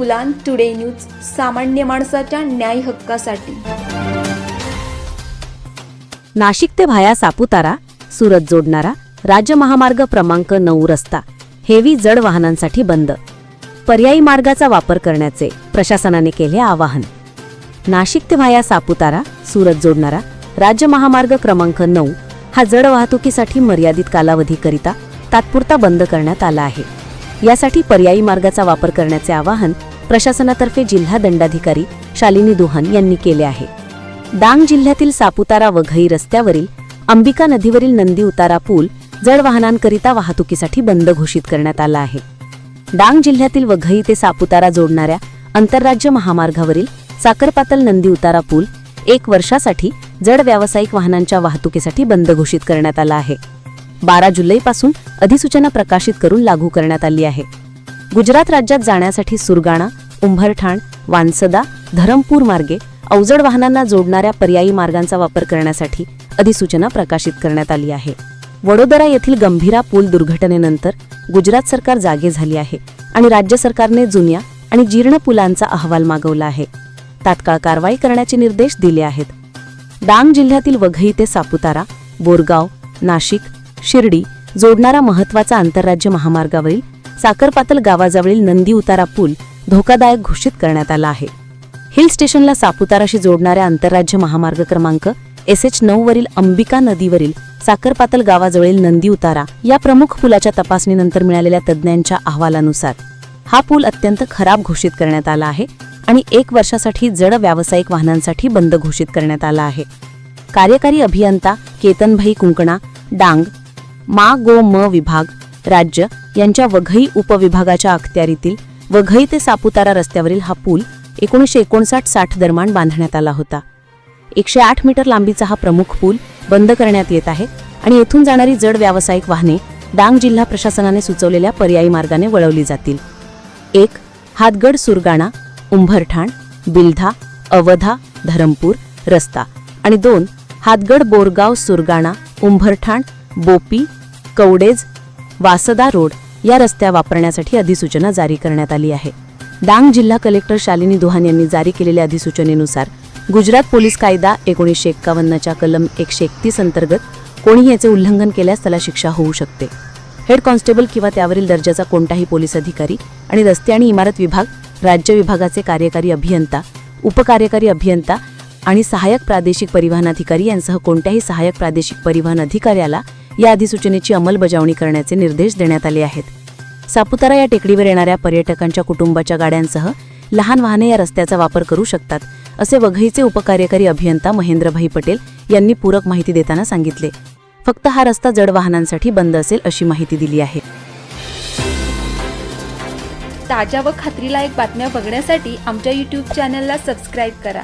उलान today news सामान्य माणसाच्या न्याय हक्कासाठी. नाशिक ते भाया सापुतारा सुरत जोडणारा राज्य महामार्ग क्रमांक नऊ रस्ता हेवी जड वाहनांसाठी बंद. पर्यायी मार्गाचा वापर करण्याचे प्रशासनाने केले आवाहन. नाशिक ते भाया सापुतारा सुरत जोडणारा राज्य महामार्ग क्रमांक नऊ हा जड वाहतुकीसाठी मर्यादित कालावधीकरिता तात्पुरता बंद करण्यात आला आहे. यासाठी पर्यायी मार्गाचा वापर करण्याचे आवाहन प्रशासनातर्फे जिल्हा दंडाधिकारी शालिनी दुहान यांनी केले आहे. डांग जिल्ह्यातील सापुतारा वघई रस्त्यावरील अंबिका नदीवरील नंदी उतारा पूल जड वाहनांकरिता वाहतुकीसाठी बंद घोषित करण्यात आला आहे. डांग जिल्ह्यातील वघई ते सापुतारा जोडणाऱ्या आंतरराज्य महामार्गावरील साखरपातल नंदी उतारा पूल एक वर्षासाठी जड व्यावसायिक वाहनांच्या वाहतुकीसाठी बंद घोषित करण्यात आला आहे. बारा जुलैपासून अधिसूचना प्रकाशित करून लागू करण्यात आली आहे. गुजरात राज्यात जाण्यासाठी सुरगाणा उंभरठाण वानसदा धरमपूर मार्गे अवजड वाहनांना जोडणाऱ्या पर्यायी मार्गांचा वापर करण्यासाठी अधिसूचना प्रकाशित करण्यात आली आहे. वडोदरा येथील गंभीरा पूल दुर्घटनेनंतर गुजरात सरकार जागे झाली आहे आणि राज्य सरकारने जुन्या आणि जीर्ण पुलांचा अहवाल मागवला आहे. तात्काळ कारवाई करण्याचे निर्देश दिले आहेत. डांग जिल्ह्यातील वघई ते सापुतारा बोरगाव नाशिक शिर्डी जोडणारा महत्त्वाचा आंतरराज्य महामार्गावरील साखरपातल गावाजवळील नंदी उतारा पूल धोकादायक घोषित करण्यात आला आहे. हिल स्टेशनला सापुताराशी जोडणाऱ्या आंतरराज्य महामार्ग क्रमांक एस एच नऊ वरील अंबिका नदीवरील साखरपातल गावाजवळील नंदी उतारा या प्रमुख पुलाच्या तपासणीनंतर मिळालेल्या तज्ज्ञांच्या अहवालानुसार हा पूल अत्यंत खराब घोषित करण्यात आला आहे आणि एक वर्षासाठी जड व्यावसायिक वाहनांसाठी बंद घोषित करण्यात आला आहे. कार्यकारी अभियंता केतनभाई कुंकणा डांग मा गो म विभाग राज्य यांच्या वघई उपविभागाच्या अखत्यारीतील वघई ते सापुतारा रस्त्यावरील हा पूल एकोणीसशे एकोणसाठ साठ दरम्यान बांधण्यात आला होता. एकशे आठ मीटर लांबीचा हा प्रमुख पूल बंद करण्यात येत आहे आणि येथून जाणारी जड व्यावसायिक वाहने डांग जिल्हा प्रशासनाने सुचवलेल्या पर्यायी मार्गाने वळवली जातील. एक हातगड सुरगाणा उंभरठाण बिलधा अवधा धरमपूर रस्ता आणि दोन हातगड बोरगाव सुरगाणा उंभरठाण बोपी कवडेज वासदा रोड या रस्त्या वापरण्यासाठी अधिसूचना जारी करण्यात आली आहे. डांग जिल्हा कलेक्टर शालिनी दुहान यांनी जारी केलेल्या अधिसूचनेनुसार गुजरात पोलीस कायदा एकोणीसशे एक्कावन्नच्या कलम एकशे एकतीस अंतर्गत कोणी याचे उल्लंघन केल्यास त्याला शिक्षा होऊ शकते. हेड कॉन्स्टेबल किंवा त्यावरील दर्जाचा कोणताही पोलीस अधिकारी आणि रस्ते आणि इमारत विभाग राज्य विभागाचे कार्यकारी अभियंता उपकार्यकारी अभियंता आणि सहाय्यक प्रादेशिक परिवहन अधिकारी यांसह कोणत्याही सहाय्यक प्रादेशिक परिवहन अधिकाऱ्याला या अधिसूचनेची अंमलबजावणी करण्याचे निर्देश देण्यात आले आहेत. सापुतारा या टेकडीवर येणाऱ्या पर्यटकांच्या कुटुंबाच्या गाड्यांसह लहान वाहने या रस्त्याचा वापर करू शकतात असे वघईचे उपकार्यकारी अभियंता महेंद्रभाई पटेल यांनी पूरक माहिती देताना सांगितले. फक्त हा रस्ता जड वाहनांसाठी बंद असेल अशी माहिती दिली आहे. ताज्या व खात्रीलायक बातम्या बघण्यासाठी आमच्या यूट्यूब चॅनलला सबस्क्राईब करा.